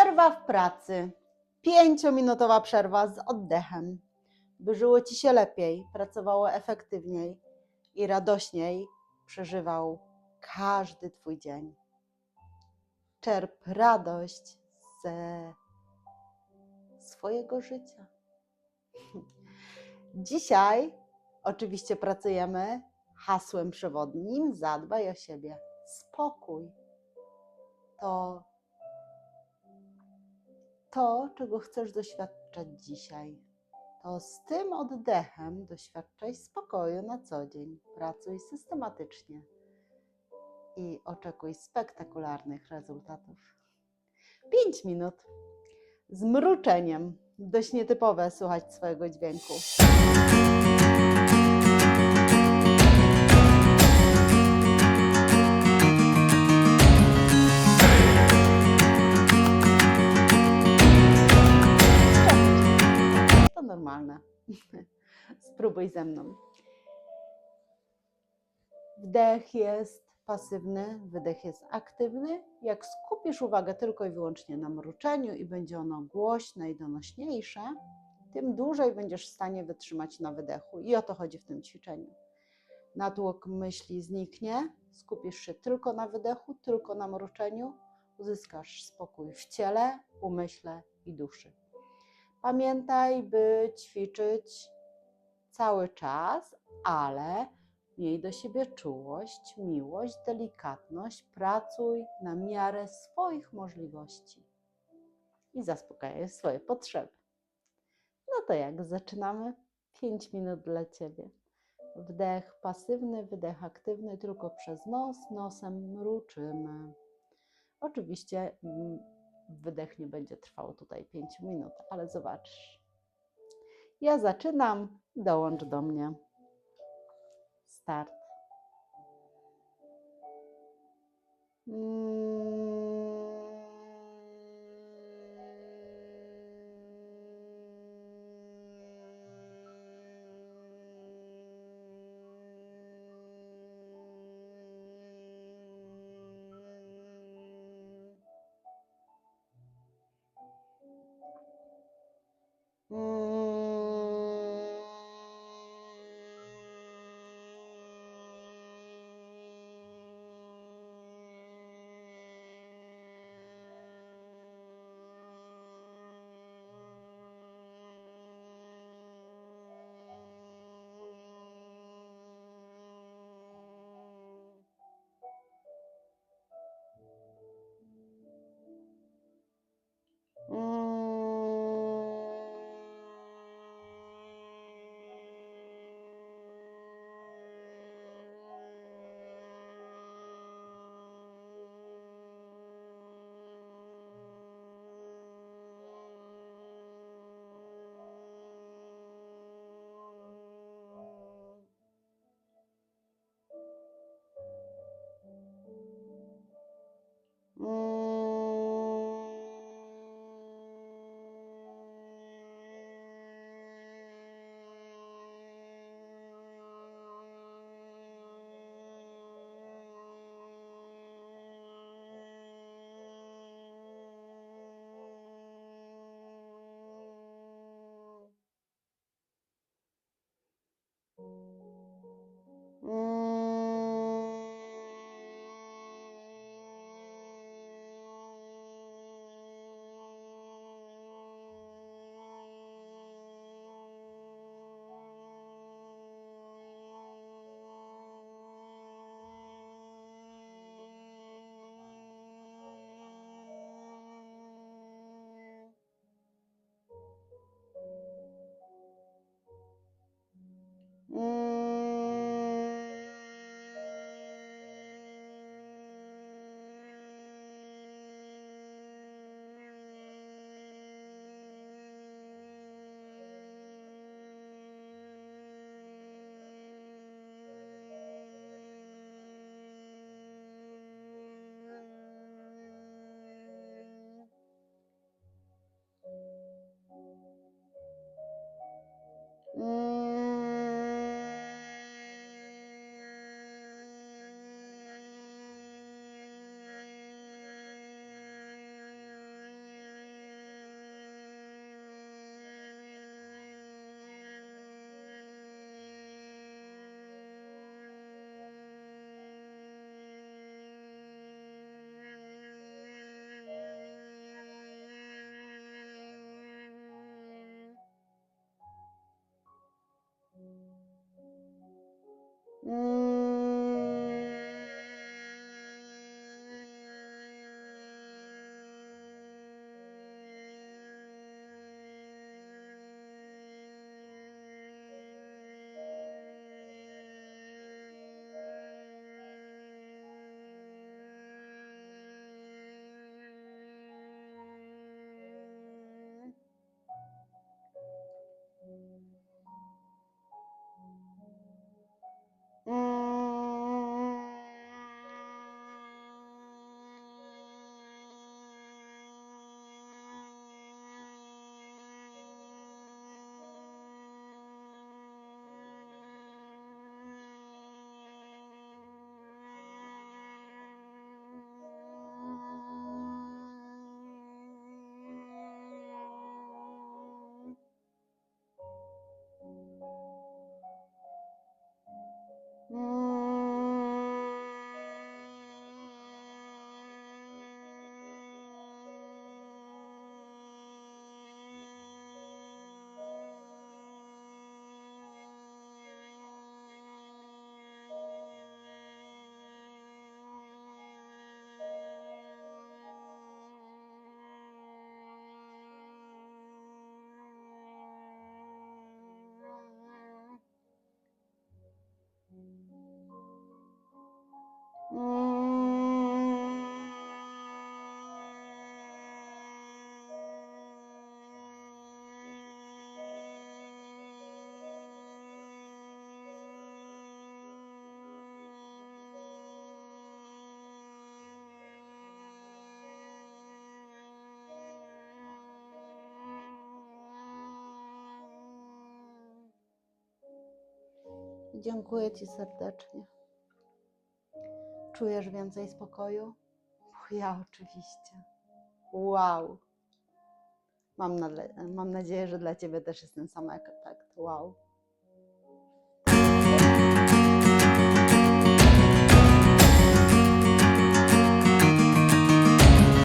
Przerwa w pracy. Pięciominutowa przerwa z oddechem. By żyło ci się lepiej, pracowało efektywniej i radośniej przeżywał każdy twój dzień. Czerp radość ze swojego życia. Dzisiaj oczywiście pracujemy hasłem przewodnim zadbaj o siebie. Spokój to to, czego chcesz doświadczać dzisiaj. To z tym oddechem doświadczaj spokoju na co dzień. Pracuj systematycznie i oczekuj spektakularnych rezultatów. 5 minut z mruczeniem. Dość nietypowe słuchać swojego dźwięku. Spróbuj ze mną. Wdech jest pasywny, wydech jest aktywny. Jak skupisz uwagę tylko i wyłącznie na mruczeniu i będzie ono głośne i donośniejsze, tym dłużej będziesz w stanie wytrzymać na wydechu. I o to chodzi w tym ćwiczeniu. Natłok myśli zniknie, skupisz się tylko na wydechu, tylko na mruczeniu, uzyskasz spokój w ciele, umyśle i duszy. Pamiętaj, by ćwiczyć cały czas, ale miej do siebie czułość, miłość, delikatność. Pracuj na miarę swoich możliwości i zaspokajaj swoje potrzeby. No to jak zaczynamy? 5 minut dla ciebie. Wdech pasywny, wydech aktywny, tylko przez nos, nosem mruczymy. Oczywiście mm, wydech nie będzie trwał tutaj 5 minut, ale zobaczysz. Ja zaczynam, dołącz do mnie. Start. Dziękuję Ci serdecznie. Czujesz więcej spokoju? Ja oczywiście. Wow. Mam, mam nadzieję, że dla Ciebie też jest ten sam efekt. Wow.